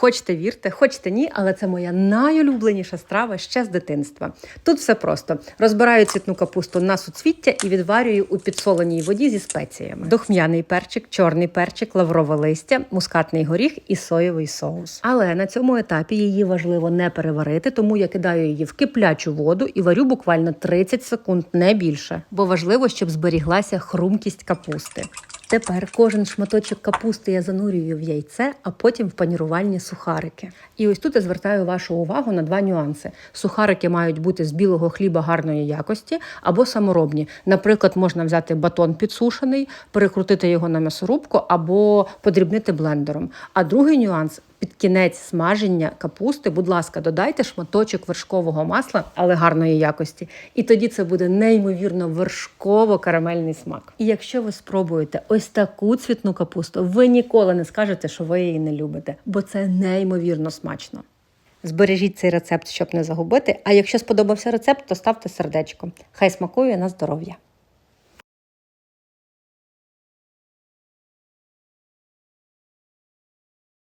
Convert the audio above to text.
Хочете вірте, хочете ні, але це моя найулюбленіша страва ще з дитинства. Тут все просто: розбираю цвітну капусту на суцвіття і відварюю у підсоленій воді зі спеціями: дохм'яний перчик, чорний перчик, лаврове листя, мускатний горіх і соєвий соус. Але на цьому етапі її важливо не переварити, тому я кидаю її в киплячу воду і варю буквально 30 секунд, не більше. Бо важливо, щоб зберіглася хрумкість капусти. Тепер кожен шматочок капусти я занурюю в яйце, а потім в панірувальні сухарики. І ось тут я звертаю вашу увагу на два нюанси: сухарики мають бути з білого хліба гарної якості або саморобні. Наприклад, можна взяти батон підсушений, перекрутити його на м'ясорубку або подрібнити блендером. А другий нюанс. Під кінець смаження капусти, будь ласка, додайте шматочок вершкового масла, але гарної якості. І тоді це буде неймовірно вершково-карамельний смак. І якщо ви спробуєте ось таку цвітну капусту, ви ніколи не скажете, що ви її не любите, бо це неймовірно смачно. Збережіть цей рецепт, щоб не загубити. А якщо сподобався рецепт, то ставте сердечко. Хай смакує на здоров'я.